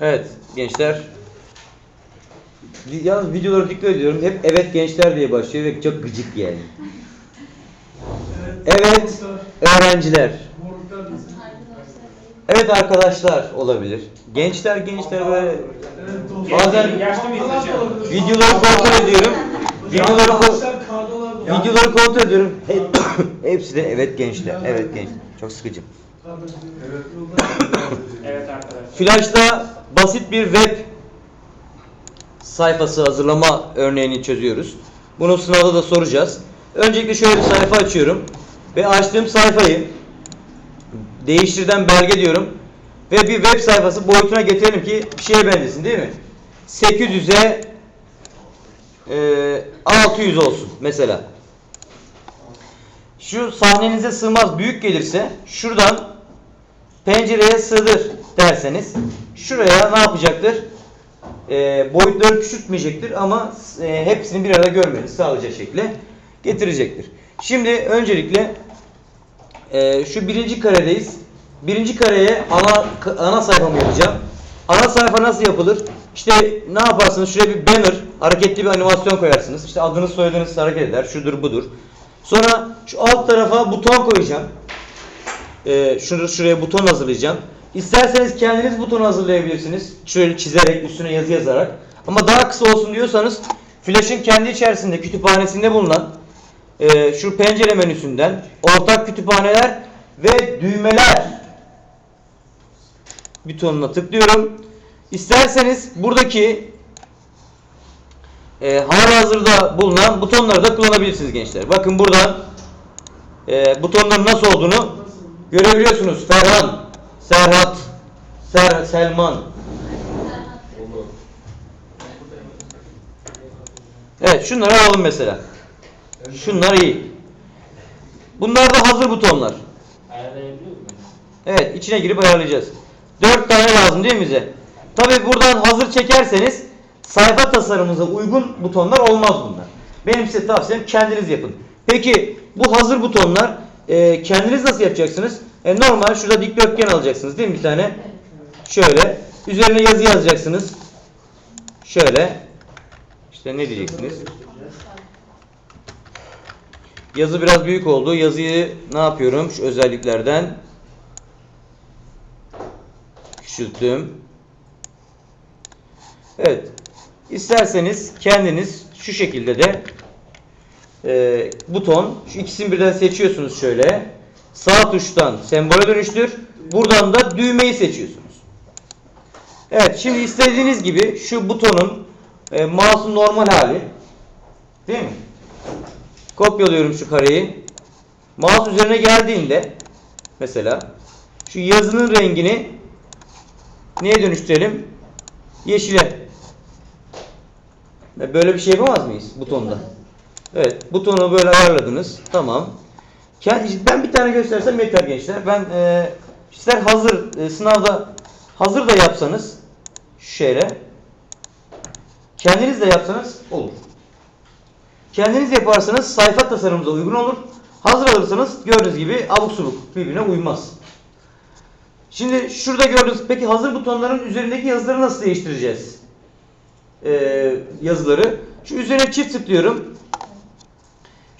Evet gençler. Yalnız videolara dikkat ediyorum. Hep evet gençler diye başlıyor ve çok gıcık yani. Evet öğrenciler. Evet arkadaşlar olabilir. Gençler gençler böyle bazen videoları kontrol ediyorum. Videoları ko- videoları kontrol ediyorum. Hep, hepsi de evet gençler. Evet gençler. Çok sıkıcı. Evet arkadaşlar. Flash'ta basit bir web sayfası hazırlama örneğini çözüyoruz. Bunu sınavda da soracağız. Öncelikle şöyle bir sayfa açıyorum. Ve açtığım sayfayı değiştirden belge diyorum. Ve bir web sayfası boyutuna getirelim ki bir şeye benzesin değil mi? 800'e e, 600 olsun mesela. Şu sahnenize sığmaz büyük gelirse şuradan pencereye sığdır derseniz şuraya ne yapacaktır? Ee, boyutları küçültmeyecektir ama e, hepsini bir arada görmenizi sağlayacak şekilde getirecektir. Şimdi öncelikle e, şu birinci karedeyiz. Birinci kareye ana ana sayfamı yapacağım. Ana sayfa nasıl yapılır? İşte ne yaparsınız? Şuraya bir banner, hareketli bir animasyon koyarsınız. İşte adınız soyadınız hareket eder. Şudur budur. Sonra şu alt tarafa buton koyacağım. Ee, şunu şuraya buton hazırlayacağım. İsterseniz kendiniz buton hazırlayabilirsiniz. Şöyle çizerek, üstüne yazı yazarak. Ama daha kısa olsun diyorsanız Flash'ın kendi içerisinde kütüphanesinde bulunan e, şu pencere menüsünden ortak kütüphaneler ve düğmeler butonuna tıklıyorum. İsterseniz buradaki e, halihazırda bulunan butonları da kullanabilirsiniz gençler. Bakın buradan e, butonların nasıl olduğunu görebiliyorsunuz. Ferhan, Serhat, Ser, Selman. Evet şunları alalım mesela. Şunlar iyi. Bunlar da hazır butonlar. Evet içine girip ayarlayacağız. 4 tane lazım değil mi bize? Tabi buradan hazır çekerseniz sayfa tasarımınıza uygun butonlar olmaz bunlar. Benim size tavsiyem kendiniz yapın. Peki bu hazır butonlar e, kendiniz nasıl yapacaksınız? E, normal şurada dikdörtgen alacaksınız değil mi bir tane? Şöyle. Üzerine yazı yazacaksınız. Şöyle. İşte ne diyeceksiniz? Yazı biraz büyük oldu. Yazıyı ne yapıyorum? Şu özelliklerden küçülttüm. Evet. İsterseniz kendiniz şu şekilde de e, buton şu ikisini birden seçiyorsunuz şöyle. Sağ tuştan sembole dönüştür. Buradan da düğmeyi seçiyorsunuz. Evet şimdi istediğiniz gibi şu butonun e, mouse'un normal hali değil mi? Kopyalıyorum şu kareyi. Mouse üzerine geldiğinde mesela şu yazının rengini neye dönüştürelim? Yeşile. Böyle bir şey yapamaz mıyız butonda? Evet, butonu böyle ayarladınız. Tamam. Ben bir tane göstersem yeter gençler. Ben e, ister hazır e, sınavda hazır da yapsanız şöyle kendiniz de yapsanız olur. Kendiniz yaparsanız sayfa tasarımınıza uygun olur. Hazır alırsanız gördüğünüz gibi abuk subuk birbirine uymaz. Şimdi şurada gördüğünüz peki hazır butonların üzerindeki yazıları nasıl değiştireceğiz? Ee, yazıları. Şu üzerine çift tıklıyorum.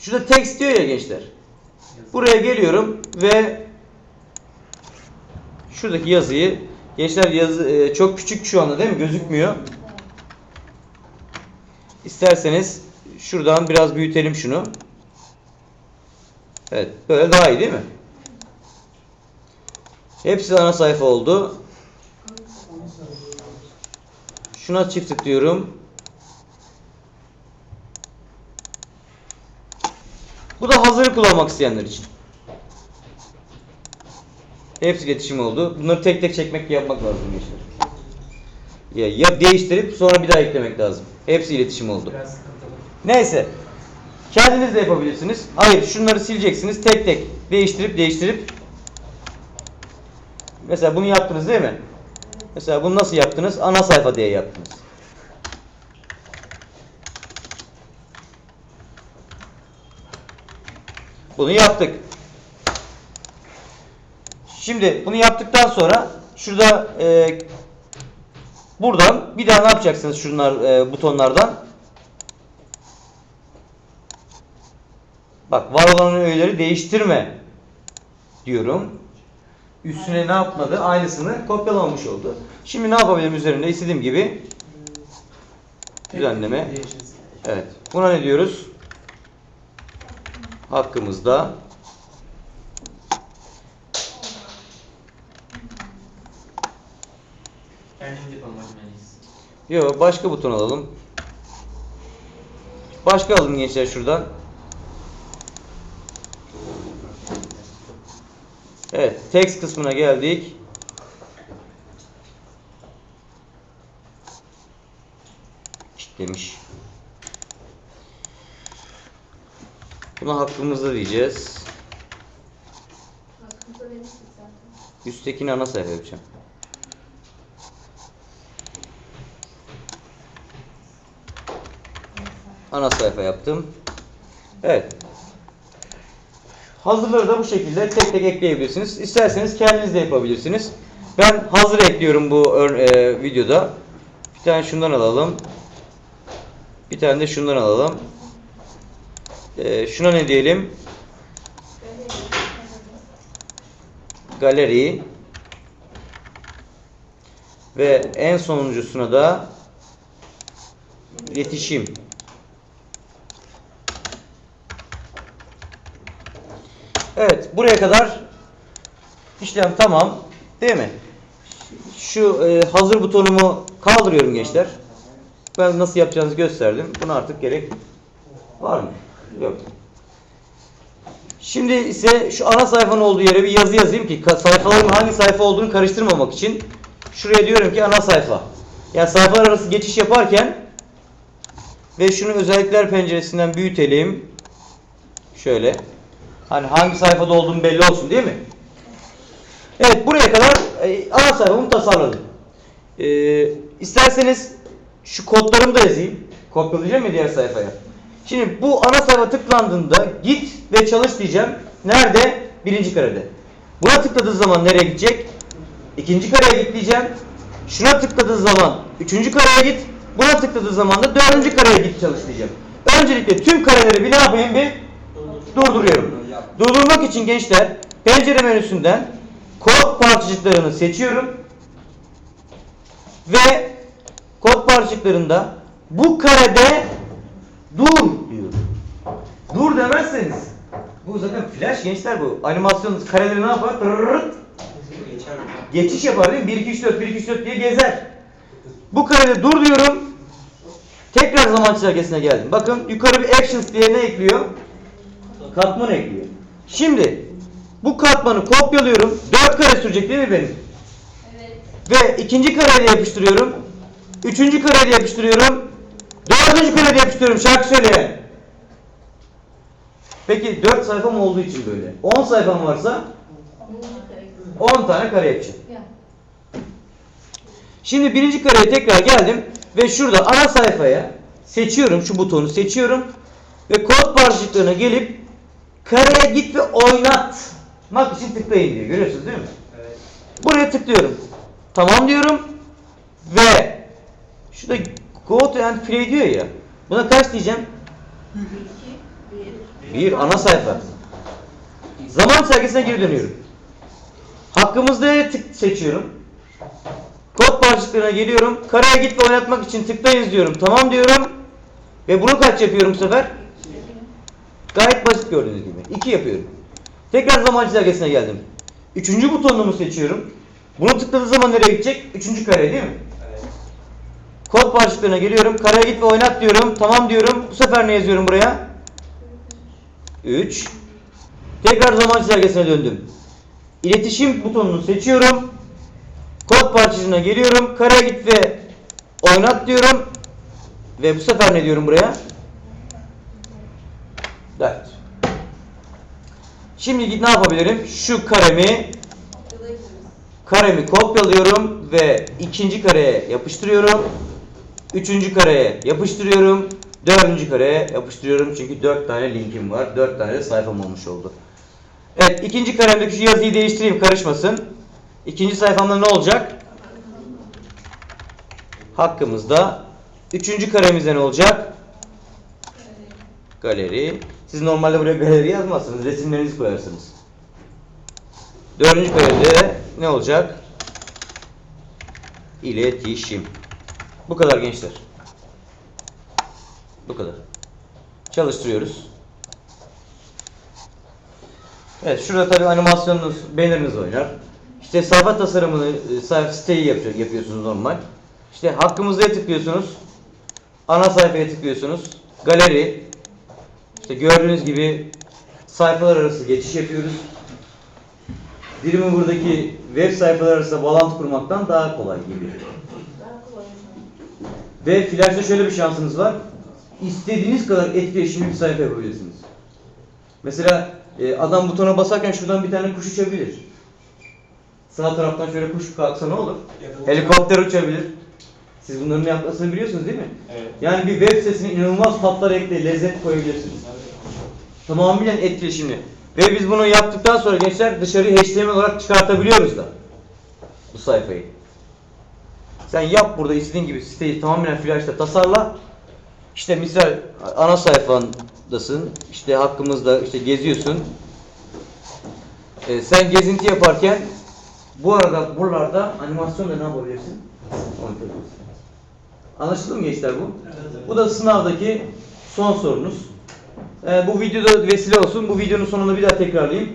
Şurada text diyor ya gençler. Buraya geliyorum ve şuradaki yazıyı gençler yazı e, çok küçük şu anda değil mi? Gözükmüyor. İsterseniz şuradan biraz büyütelim şunu. Evet, böyle daha iyi değil mi? Hepsi ana sayfa oldu. Şuna çift tıklıyorum. Bu da hazırı kullanmak isteyenler için. Hepsi iletişim oldu. Bunları tek tek çekmek yapmak lazım gençler. Ya, ya değiştirip sonra bir daha eklemek lazım. Hepsi iletişim oldu. Neyse. Kendiniz de yapabilirsiniz. Hayır şunları sileceksiniz. Tek tek değiştirip değiştirip. Mesela bunu yaptınız değil mi? Mesela bunu nasıl yaptınız? Ana sayfa diye yaptınız. Bunu yaptık. Şimdi bunu yaptıktan sonra şurada e, Buradan bir daha ne yapacaksınız şunlar e, butonlardan? Bak var olan öğeleri değiştirme diyorum. Üstüne ne yapmadı? Aynısını kopyalamamış oldu. Şimdi ne yapabilirim üzerinde istediğim gibi düzenleme. Evet. Buna ne diyoruz? Hakkımızda. Yok başka buton alalım. Başka alın gençler şuradan. Evet, text kısmına geldik. Kitlemiş. Buna hakkımızda diyeceğiz. Üsttekini ana sayfa yapacağım. Ana sayfa yaptım. Evet. Hazırları da bu şekilde tek tek ekleyebilirsiniz. İsterseniz kendiniz de yapabilirsiniz. Ben hazır ekliyorum bu e, videoda. Bir tane şundan alalım. Bir tane de şundan alalım. E, şuna ne diyelim? Galeri. Ve en sonuncusuna da iletişim. Evet, buraya kadar işlem tamam. Değil mi? Şu e, hazır butonumu kaldırıyorum gençler. Ben nasıl yapacağınızı gösterdim. Buna artık gerek var mı? Yok. Şimdi ise şu ana sayfanın olduğu yere bir yazı yazayım ki sayfaların hangi sayfa olduğunu karıştırmamak için. Şuraya diyorum ki ana sayfa. Yani sayfalar arası geçiş yaparken ve şunu özellikler penceresinden büyütelim. Şöyle. Hani hangi sayfada olduğum belli olsun değil mi? Evet buraya kadar e, ana sayfamı tasarladım. E, isterseniz şu kodlarımı da yazayım. Kopyalayacağım ya diğer sayfaya. Şimdi bu ana sayfa tıklandığında git ve çalış diyeceğim. Nerede? Birinci karede. Buna tıkladığı zaman nereye gidecek? İkinci kareye git diyeceğim. Şuna tıkladığı zaman üçüncü kareye git. Buna tıkladığı zaman da dördüncü kareye git çalış diyeceğim. Öncelikle tüm kareleri bir ne yapayım bir durduruyorum. Durdurmak için gençler pencere menüsünden kod parçacıklarını seçiyorum. Ve kod parçacıklarında bu karede dur diyorum. Dur demezseniz bu zaten flash gençler bu. Animasyon kareleri ne yapar? Tırırırt. Geçiş yapar değil mi? 1 2 3 4 1 2 3 4 diye gezer. Bu karede dur diyorum. Tekrar zaman çizelgesine geldim. Bakın yukarı bir actions diye ne ekliyor? Katman ekliyor. Şimdi bu katmanı kopyalıyorum. 4 kare sürecek değil mi benim? Evet. Ve ikinci kareyle yapıştırıyorum. Üçüncü kareyle yapıştırıyorum. Dördüncü kareyle yapıştırıyorum. Şarkı söyleyen. Peki 4 sayfam olduğu için böyle. 10 sayfam varsa. 10 tane kare yapacağım. Ya. Şimdi birinci kareye tekrar geldim ve şurada ana sayfaya seçiyorum şu butonu seçiyorum ve kod parçacıklarına gelip kareye git ve oynatmak için tıklayın diyor. Görüyorsunuz değil mi? Evet. Buraya tıklıyorum. Tamam diyorum ve şurada go to and play diyor ya. Buna kaç diyeceğim? İki, bir. Bir ana sayfa. Zaman sergisine geri dönüyorum. Hakkımızda tık seçiyorum. Kod parçacıklarına geliyorum. Karaya git ve oynatmak için tıklayınız diyorum. Tamam diyorum. Ve bunu kaç yapıyorum bu sefer? Gayet basit gördüğünüz gibi. 2 yapıyorum. Tekrar zaman çizelgesine geldim. Üçüncü butonumu seçiyorum. Bunu tıkladığı zaman nereye gidecek? Üçüncü kare değil mi? Kod parçacıklarına geliyorum. Karaya git ve oynat diyorum. Tamam diyorum. Bu sefer ne yazıyorum buraya? 3. Tekrar zaman çizelgesine döndüm. İletişim butonunu seçiyorum. Kod parçacığına geliyorum. Karaya git ve oynat diyorum. Ve bu sefer ne diyorum buraya? 4. Şimdi ne yapabilirim? Şu karemi karemi kopyalıyorum ve ikinci kareye yapıştırıyorum. Üçüncü kareye yapıştırıyorum. Dördüncü kareye yapıştırıyorum çünkü dört tane linkim var. Dört tane de sayfam olmuş oldu. Evet ikinci karemdeki şu yazıyı değiştireyim karışmasın. İkinci sayfamda ne olacak? hakkımızda. Üçüncü karemizde ne olacak? Galeri. Siz normalde buraya galeri yazmazsınız. Resimlerinizi koyarsınız. Dördüncü karede ne olacak? İletişim. Bu kadar gençler. Bu kadar. Çalıştırıyoruz. Evet şurada tabii animasyonunuz, bannerınız oynar. İşte sayfa tasarımını, e, sayfa siteyi yapıyor, yapıyorsunuz normal. İşte hakkımızda tıklıyorsunuz. Ana sayfaya tıklıyorsunuz. Galeri. İşte gördüğünüz gibi sayfalar arası geçiş yapıyoruz. Dilimin buradaki web sayfalar arasında bağlantı kurmaktan daha kolay gibi. Ve Flash'ta şöyle bir şansınız var. İstediğiniz kadar etkileşimli bir sayfa yapabilirsiniz. Mesela e, adam butona basarken şuradan bir tane kuş uçabilir. Sağ taraftan şöyle kuş kalksa ne olur? Helikopter uçabilir. Siz bunların yapmasını biliyorsunuz değil mi? Evet. Yani bir web sitesine inanılmaz tatlar ekle, lezzet koyabilirsiniz. Tamamen etkileşimli. Ve biz bunu yaptıktan sonra gençler dışarı HTML olarak çıkartabiliyoruz da. Bu sayfayı. Sen yap burada istediğin gibi siteyi tamamen flash'ta tasarla. İşte misal ana sayfandasın. İşte hakkımızda işte geziyorsun. Ee, sen gezinti yaparken bu arada buralarda animasyonla ne yapabilirsin? Anlaşıldı mı gençler bu? Bu da sınavdaki son sorunuz. Ee, bu videoda vesile olsun. Bu videonun sonunda bir daha tekrarlayayım.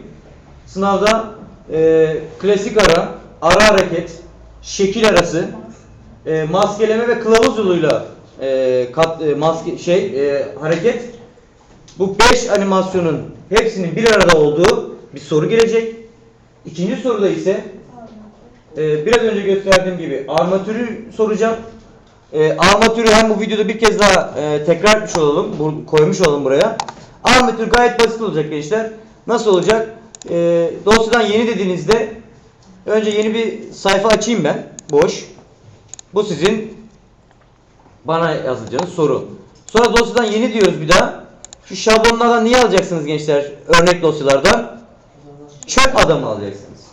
Sınavda e, klasik ara, ara hareket, şekil arası, e, maskeleme ve kılavuz yoluyla e, kat, e, maske, şey e, hareket. Bu 5 animasyonun hepsinin bir arada olduğu bir soru gelecek. İkinci soruda ise ee, biraz önce gösterdiğim gibi armatürü soracağım. Ee, armatürü hem bu videoda bir kez daha e, tekrar etmiş olalım, bu, koymuş olalım buraya. Armatür gayet basit olacak gençler. Nasıl olacak? Ee, dosyadan yeni dediğinizde önce yeni bir sayfa açayım ben, boş. Bu sizin bana yazacağınız soru. Sonra dosyadan yeni diyoruz bir daha. Şu şablonlardan niye alacaksınız gençler? Örnek dosyalardan. Çöp adamı alacaksınız.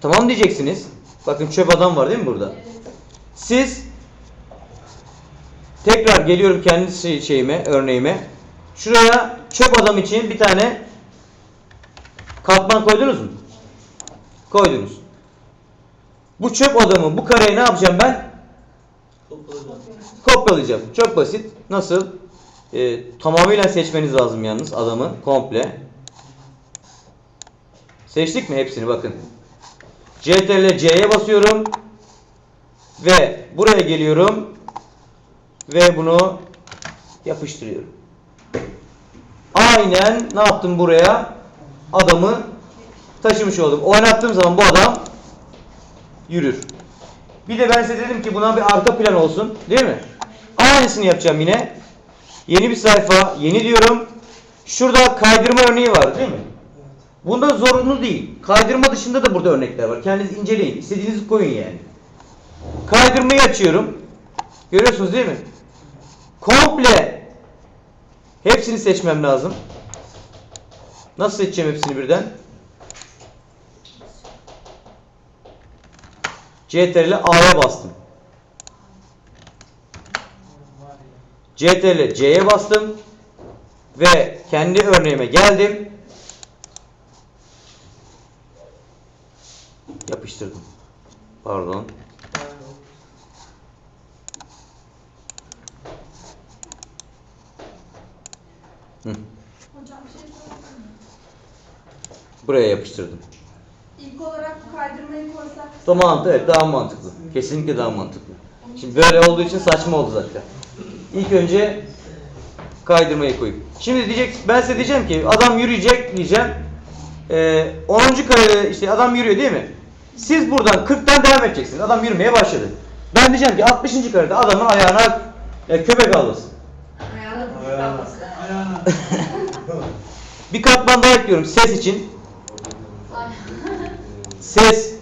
Tamam diyeceksiniz. Bakın çöp adam var değil mi burada? Siz tekrar geliyorum kendi şey- şeyime, örneğime. Şuraya çöp adam için bir tane katman koydunuz mu? Koydunuz. Bu çöp adamı, bu kareyi ne yapacağım ben? Kopyalayacağım. Çok basit. Nasıl? Ee, tamamıyla seçmeniz lazım yalnız adamı komple. Seçtik mi hepsini bakın. CTRL C'ye basıyorum. Ve buraya geliyorum. Ve bunu yapıştırıyorum. Aynen ne yaptım buraya? Adamı taşımış oldum. Oynattığım zaman bu adam yürür. Bir de ben size dedim ki buna bir arka plan olsun. Değil mi? Aynısını yapacağım yine. Yeni bir sayfa. Yeni diyorum. Şurada kaydırma örneği var değil mi? Bunda zorunlu değil. Kaydırma dışında da burada örnekler var. Kendiniz inceleyin. İstediğinizi koyun yani. Kaydırmayı açıyorum. Görüyorsunuz değil mi? Komple hepsini seçmem lazım. Nasıl seçeceğim hepsini birden? CTRL A'ya bastım. CTRL C'ye bastım. Ve kendi örneğime geldim. Yapıştırdım. Pardon. Hı. Hocam bir şey sorabilir miyim? Buraya yapıştırdım. İlk olarak kaydırmayı koysak. Mantıklı, evet daha mantıklı. Kesinlikle daha mantıklı. Şimdi böyle olduğu için saçma oldu zaten. İlk önce kaydırmayı koyayım. Şimdi diyecek, ben size diyeceğim ki adam yürüyecek diyeceğim. Ee, 10. karede işte adam yürüyor değil mi? Siz buradan 40'tan devam edeceksiniz. Adam yürümeye başladı. Ben diyeceğim ki 60. karede adamın ayağına e, köpek avlasın. Ayağına kalmasın. Bir katman daha ekliyorum ses için. Ses.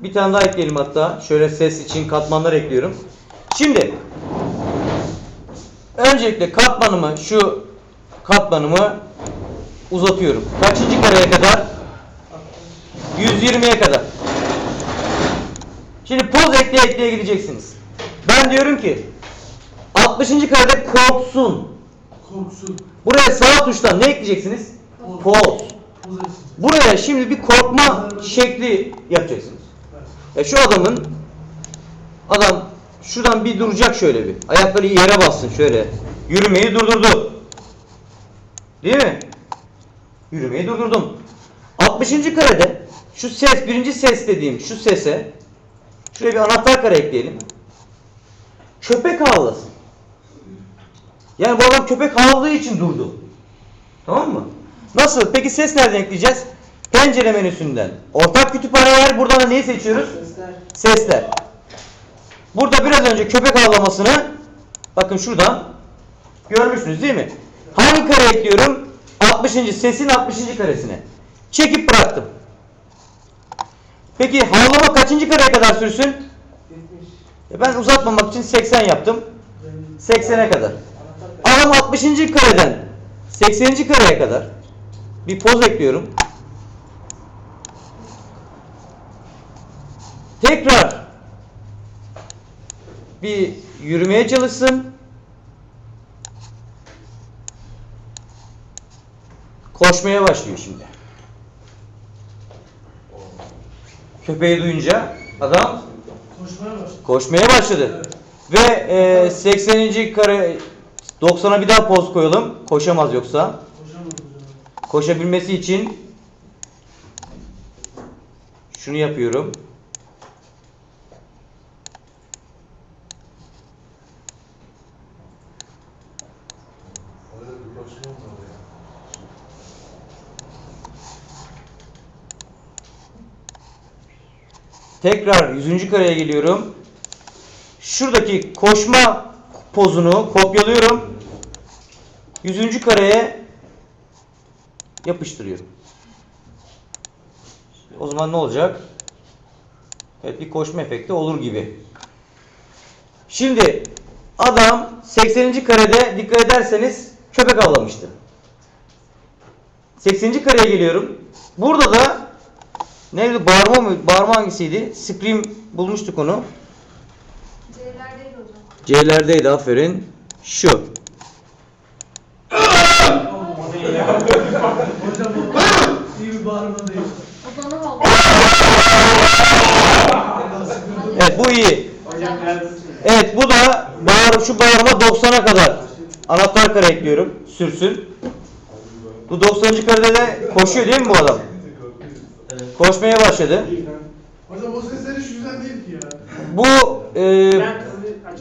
Bir tane daha ekleyelim hatta. Şöyle ses için katmanlar ekliyorum. Şimdi öncelikle katmanımı şu katmanımı uzatıyorum. Kaçıncı kareye kadar? 120'ye kadar. Şimdi poz ekleye ekleye gideceksiniz. Ben diyorum ki 60. karede korksun. Korksun. Buraya sağ tuştan ne ekleyeceksiniz? Poz. Buraya şimdi bir korkma şekli yapacaksınız. Ya şu adamın adam şuradan bir duracak şöyle bir. Ayakları yere bassın şöyle. Yürümeyi durdurdu. Değil mi? Yürümeyi durdurdum. 60. karede şu ses birinci ses dediğim şu sese şuraya bir anahtar kare ekleyelim. Köpek havlasın. Yani bu adam köpek havladığı için durdu. Tamam mı? Nasıl? Peki ses nereden ekleyeceğiz? Pencere menüsünden. Ortak kütüphaneler buradan da neyi seçiyoruz? Sesler. Burada biraz önce köpek havlamasını bakın şuradan görmüşsünüz değil mi? Hangi kare ekliyorum? 60. sesin 60. karesine. Çekip bıraktım. Peki havlama kaçıncı kareye kadar sürsün? E Ben uzatmamak için 80 yaptım. 80'e kadar. Adam 60. kareden 80. kareye kadar bir poz ekliyorum. Tekrar bir yürümeye çalışsın. Koşmaya başlıyor şimdi. Köpeği duyunca adam Koşmaya başladı. Ve e, 80. kare 90'a bir daha poz koyalım. Koşamaz yoksa. Koşabilmesi için şunu yapıyorum. Öyle bir koşma mı var ya? Tekrar 100. kareye geliyorum. Şuradaki koşma pozunu kopyalıyorum. 100. kareye yapıştırıyorum. O zaman ne olacak? Evet bir koşma efekti olur gibi. Şimdi adam 80. karede dikkat ederseniz köpek avlamıştı. 80. kareye geliyorum. Burada da neydi? Bağırma mı? Bağırma hangisiydi? Scream bulmuştuk onu. C'lerdeydi hocam. C'lerdeydi aferin. Şu. Evet bu iyi. Evet bu da bağır, şu bağırma 90'a kadar. Anahtar kare ekliyorum. Sürsün. Bu 90. karede de koşuyor değil mi bu adam? Koşmaya başladı. Hocam o sesler hiç güzel değil ki ya. Bu e,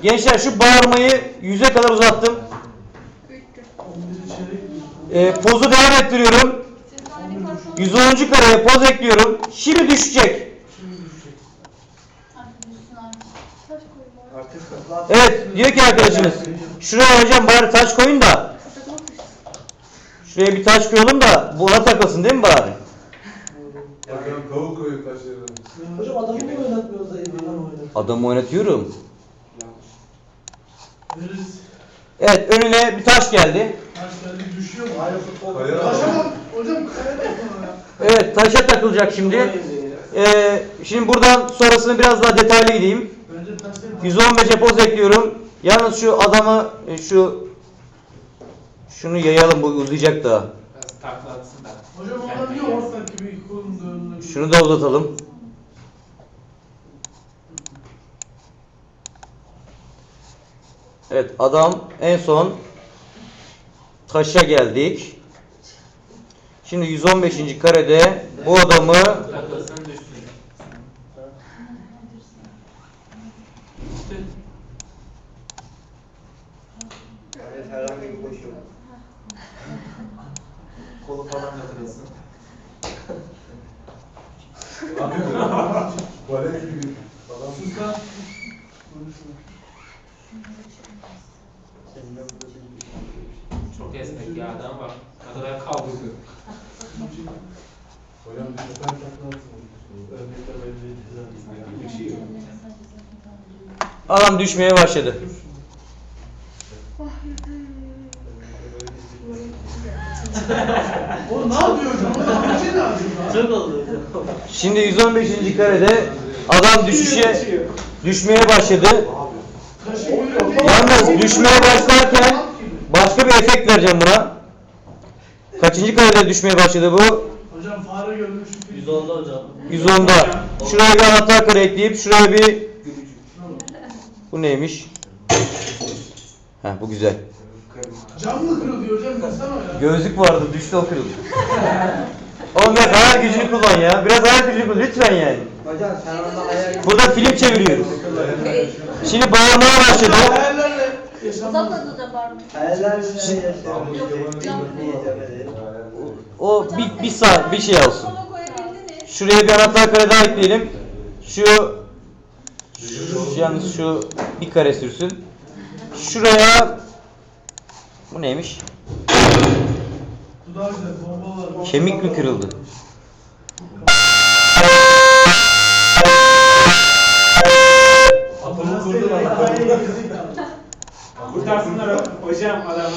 gençler şu bağırmayı 100'e kadar uzattım. Büyüktü. 11 içeri E, pozu devam ettiriyorum. Siz bana bir 110. kareye poz ekliyorum. Şimdi düşecek. şimdi düşecek. Taş koyun bari. Evet diyor ki arkadaşımız. Şuraya hocam bari taş koyun da. Şuraya bir taş koyalım da buna takılsın değil mi bari? Hocam tavuk koyun taşlarına. Hocam adamı niye oynatmıyoruz da oynatıyor? Adamı oynatıyorum. Veririz. Evet önüne bir taş geldi. Taş geldi düşüyor mu? Hayır futbol. Kaya Taşa mı? Hocam kaya ya. Evet taşa takılacak şimdi. Ee, şimdi buradan sonrasını biraz daha detaylı gideyim. Bence taş değil. 115'e poz ekliyorum. Yalnız şu adamı e, şu şunu yayalım bu uzayacak da. Hocam onlar niye ortak gibi kolun dönüyor? Şunu da uzatalım. Evet adam en son taşa geldik. Şimdi 115. karede bu adamı Taklasın düşsün. Düştü. Kolu falan da kırılsın. Balet gibi. Adam Sus lan. Konuşma. Çok esnek ya adam bak. Ne kadar kaldırdı. Hocam bir sefer takla atsın. Örnekler belli Düşüyor. adam düşmeye başladı. O ne yapıyor hocam? O ne yapıyor? Çok oldu. Şimdi 115. karede Adam düşüşe düşmeye başladı. Yalnız düşmeye başlarken başka bir efekt vereceğim buna. Kaçıncı karede düşmeye başladı bu? Hocam fare görmüş. 110'da hocam. 110'da. Şuraya bir anahtar kare ekleyip şuraya bir bu neymiş? Ha bu güzel. Cam mı kırılıyor hocam? Baksana ya. Gözlük vardı düştü o kırıldı. Oğlum biraz hayal gücünü kullan ya. Biraz hayal gücünü kullan lütfen yani. Hocam sen orada ayar Burada film çeviriyoruz. Şimdi bağırmaya başladı. Uzatmadı da? Hayaller O bir, bir saat bir şey olsun. Şuraya bir anahtar kare daha ekleyelim. Şu yalnız şu bir kare sürsün. Şuraya bu neymiş? Kemik mi kırıldı? Atomu kurdu lan. Kurtarsınlar hocam adamı.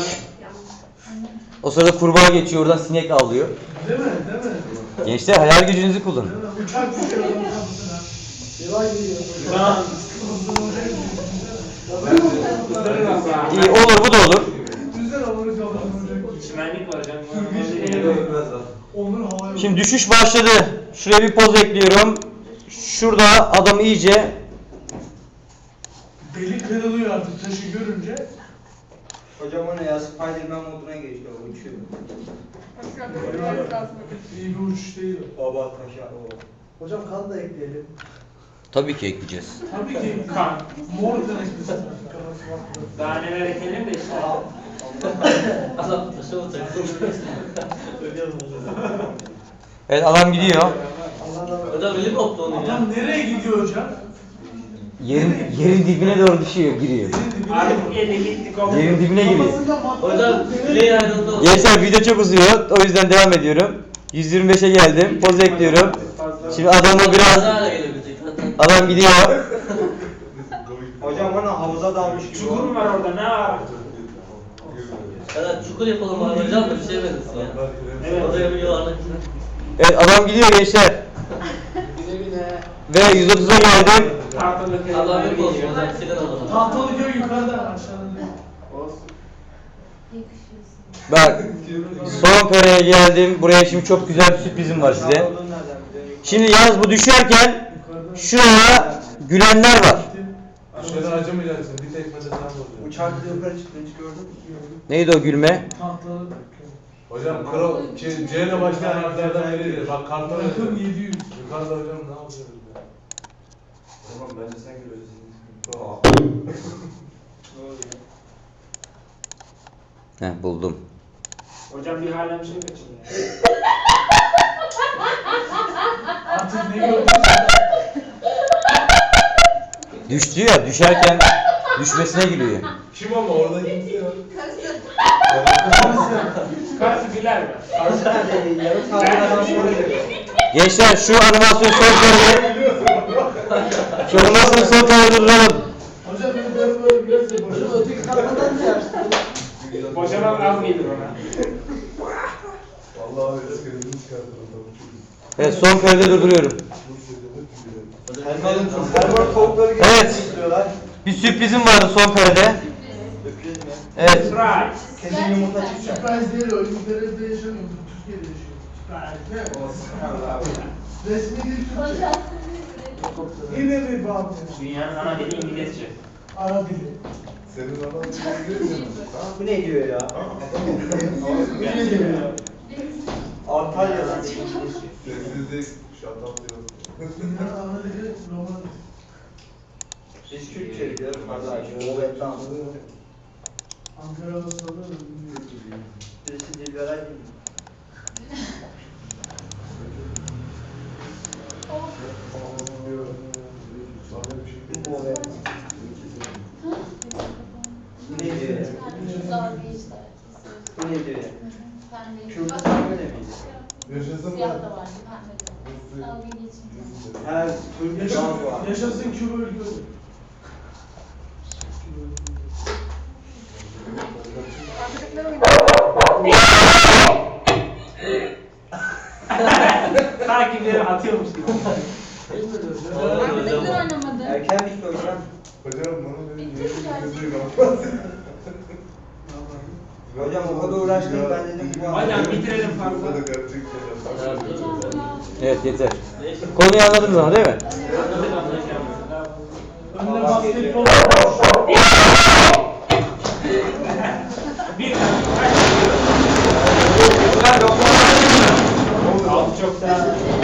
O sırada kurbağa geçiyor oradan sinek avlıyor. Değil mi? Değil mi? Gençler hayal gücünüzü kullanın. Uçak düşüyor adamın kafasına. Şu an İyi olur bu da olur. Çimenlik var hocam. Şimdi düşüş başladı. Şuraya bir poz ekliyorum. Şurada adam iyice Beli kırılıyor artık taşı görünce. Hocam o ne ya Spiderman moduna geçiyor uçuyor. İyi bir uçuş değil. Baba taşa o. Hocam kan da ekleyelim. Tabii ki ekleyeceğiz. Tabii ki Kan. mor kan eklesin. Kafası var. Daha neler ekleyelim de işte. Adam takıldı? Ölüyorum hocam. Evet adam gidiyor. Hocam elim koptu onun ya. Adam nereye gidiyor hocam? Yerin, yerin dibine doğru düşüyor, giriyor. Artık eli gittik o. Yerin dibine giriyor. Hocam bileği ayrıldı. Gençler video çok uzuyor. O yüzden devam ediyorum. 125'e geldim. Poz ekliyorum. Şimdi adamı biraz... Adam gidiyor. Hocam ona havuza dalmış gibi. Çukur mu var orada ne var? Evet çukur yapalım abi hocam da bir şey verirsin ya. Evet. Oraya bir yuvarlak. Evet adam gidiyor gençler. Ve 130'a geldim. Tahtalı Allah kıyafetler bir olsun giyiyor. hocam. Sizden alalım. Tahtalı köy yukarıda aşağıda. Olsun. Bak son kareye geldim. Buraya şimdi çok güzel bir sürprizim var size. Şimdi yalnız bu düşerken. Şuraya gülenler var. Şöyle acımayacaksın. Bir tekmede sen vuracaksın. Uçakta yukarı çıktı hiç gördün mü? Neydi o gülme? Tahtalı. Hocam kro, şey, C ile başlayan harflerden biridir. Bak kartlar yazıyor. 700. Yukarıda hocam ne yapıyoruz ya? Tamam bence sen oluyor? Heh buldum. Hocam bir halen bir şey kaçın ya. Artık ne gördün? Düştü ya düşerken düşmesine gülüyor. Kim ama orada kimse yok. Karısı güler mi? Yarım sonra geliyor. Gençler şu animasyon son karede şu animasyon son karede duralım. Hocam ben böyle böyle biraz boşuna öteki da yapsın. Boşamak az gelir ona. Vallahi öyle sıkıntı çıkartır adamı çocuk. Evet son karede durduruyorum. Sürprizim vardı son mu? Evet. Kesin yumurta çıkacak. Surprise değil o. İngiltere'de yaşamıyor. Türkiye'de yaşıyor. Surprise mi? Resmi dil Türkçe. Yine bir bağlı. Dünyanın ana dili İngilizce. Ara dili. Senin adam bir Bu ne diyor ya? Bu ne diyor ya? Antalya'dan Sessizlik, şatam diyor. Ana dili roman. Biz Kürtçe biliyoruz kardeş. Oğlaktan. Ankara Hastalığı bilmiyorum. Birisi veren gibi. Bu ne diyor? Bu ne diyor ya? Kürdistan böyle miydi? Yaşasın Siyah da var, pembe de. Dalga geçmiyor. Her Türk dans var. Yaşasın, yaşasın Küba ülkesi. Takipleri atıyormuş gibi. Arkadakiler oynamadı. Erken bitti hocam. Hocam bana benim Bitti mi? gözüyle kalmaz. Hocam o kadar uğraştık ben dedim bu Hocam bitirelim fazla. Evet yeter. Konuyu anladınız ama değil mi? Önüne basketbol Choctaw.